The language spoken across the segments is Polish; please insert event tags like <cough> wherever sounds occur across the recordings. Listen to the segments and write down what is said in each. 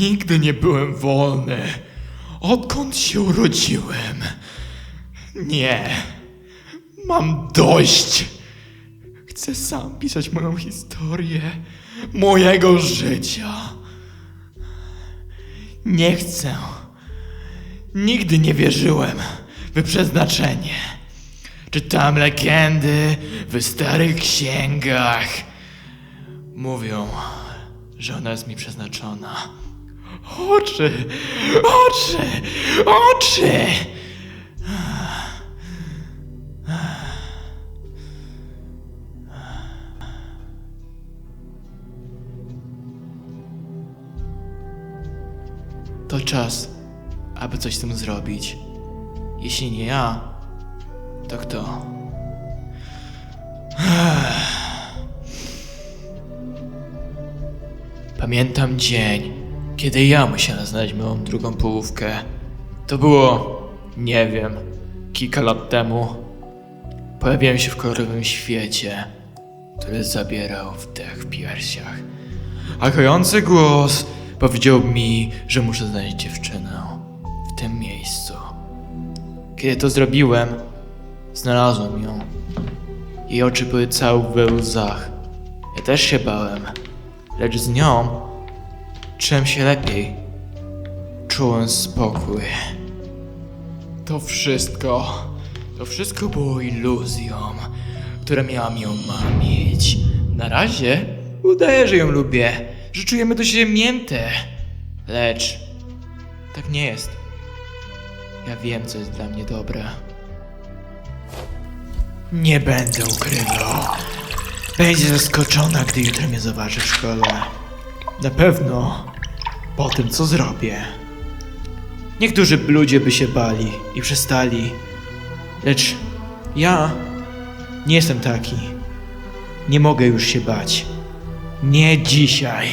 Nigdy nie byłem wolny, odkąd się urodziłem. Nie, mam dość. Chcę sam pisać moją historię, mojego życia. Nie chcę. Nigdy nie wierzyłem w przeznaczenie. Czytam legendy w starych księgach. Mówią, że ona jest mi przeznaczona. Oczy, oczy, oczy! To czas, aby coś z tym zrobić. Jeśli nie ja, to kto? Pamiętam dzień, kiedy ja musiałem znaleźć moją drugą połówkę. To było, nie wiem, kilka lat temu. Pojawiłem się w kolorowym świecie, który zabierał wdech w piersiach. A kojący głos powiedział mi, że muszę znaleźć dziewczynę w tym miejscu. Kiedy to zrobiłem, znalazłem ją. Jej oczy były całe we łzach. Ja też się bałem, lecz z nią czułem się lepiej. Czułem spokój. To wszystko, to wszystko było iluzją, która miała ją mamić. Na razie udaję, że ją lubię, że czujemy do siebie mięte. Lecz tak nie jest. Ja wiem, co jest dla mnie dobre. Nie będę ukrywał. Będzie zaskoczona, gdy jutro mnie zobaczy w szkole. Na pewno po tym, co zrobię. Niektórzy ludzie by się bali i przestali. Lecz ja nie jestem taki. Nie mogę już się bać. Nie dzisiaj.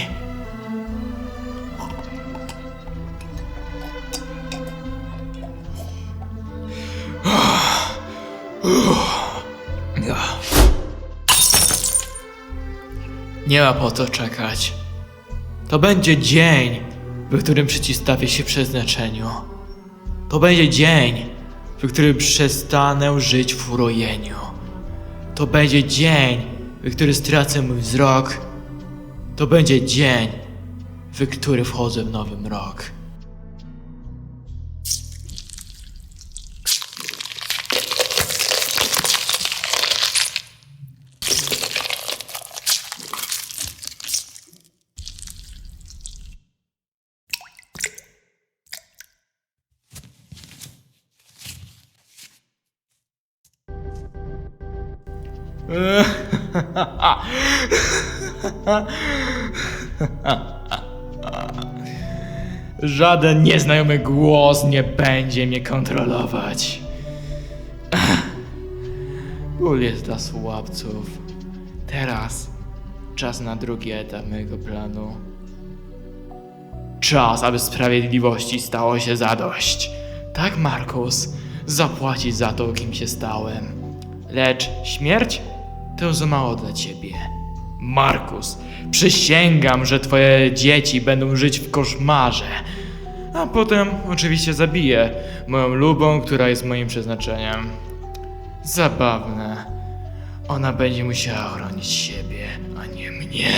Nie ma po co czekać. To będzie dzień, w którym przeciwstawię się przeznaczeniu. To będzie dzień, w którym przestanę żyć w urojeniu. To będzie dzień, w którym stracę mój wzrok. To będzie dzień, w który wchodzę w nowy rok. <laughs> Żaden nieznajomy głos nie będzie mnie kontrolować. <laughs> Ból jest dla słabców. Teraz czas na drugi etap mojego planu. Czas, aby sprawiedliwości stało się zadość. Tak, Markus, zapłacić za to, kim się stałem. Lecz śmierć to za mało dla ciebie. Markus, przysięgam, że twoje dzieci będą żyć w koszmarze. A potem oczywiście zabiję moją lubą, która jest moim przeznaczeniem. Zabawne. Ona będzie musiała chronić siebie, a nie mnie.